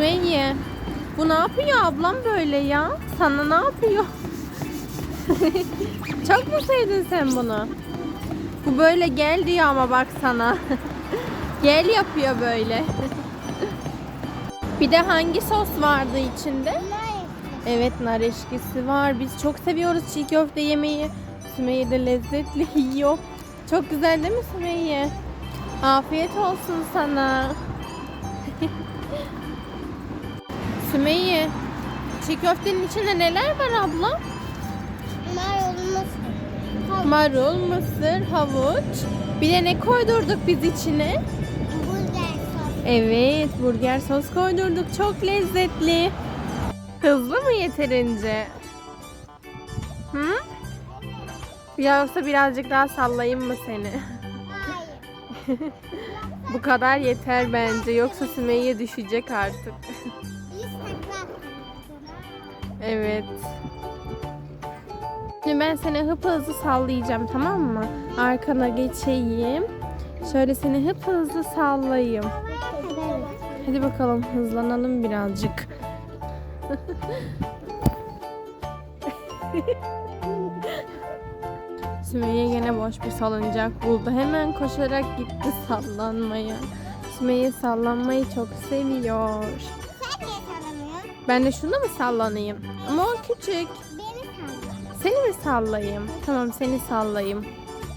Sümeyye. Bu ne yapıyor ablam böyle ya? Sana ne yapıyor? Çok mu sevdin sen bunu? Bu böyle gel diyor ama bak sana. gel yapıyor böyle. Bir de hangi sos vardı içinde? Evet nar eşkisi var. Biz çok seviyoruz çiğ köfte yemeği. Sümeyye de lezzetli yiyor. Çok güzel değil mi Sümeyye? Afiyet olsun sana. Sümeyye, çiğ köftenin içinde neler var abla? Marul, mısır, havuç. Bir de ne koydurduk biz içine? Evet, burger sos koydurduk. Çok lezzetli. Hızlı mı yeterince? Hı? Yoksa birazcık daha sallayayım mı seni? Bu kadar yeter bence. Yoksa Sümeyye düşecek artık. evet. Şimdi ben seni hıp hızlı sallayacağım tamam mı? Arkana geçeyim. Şöyle seni hıp hızlı sallayayım. Hadi bakalım hızlanalım birazcık. Sümeyye gene boş bir salıncak buldu. Hemen koşarak gitti sallanmaya. Sümeyye sallanmayı çok seviyor. Ben de şunu mu sallanayım? Ama o küçük. Seni mi sallayayım? Tamam seni sallayayım.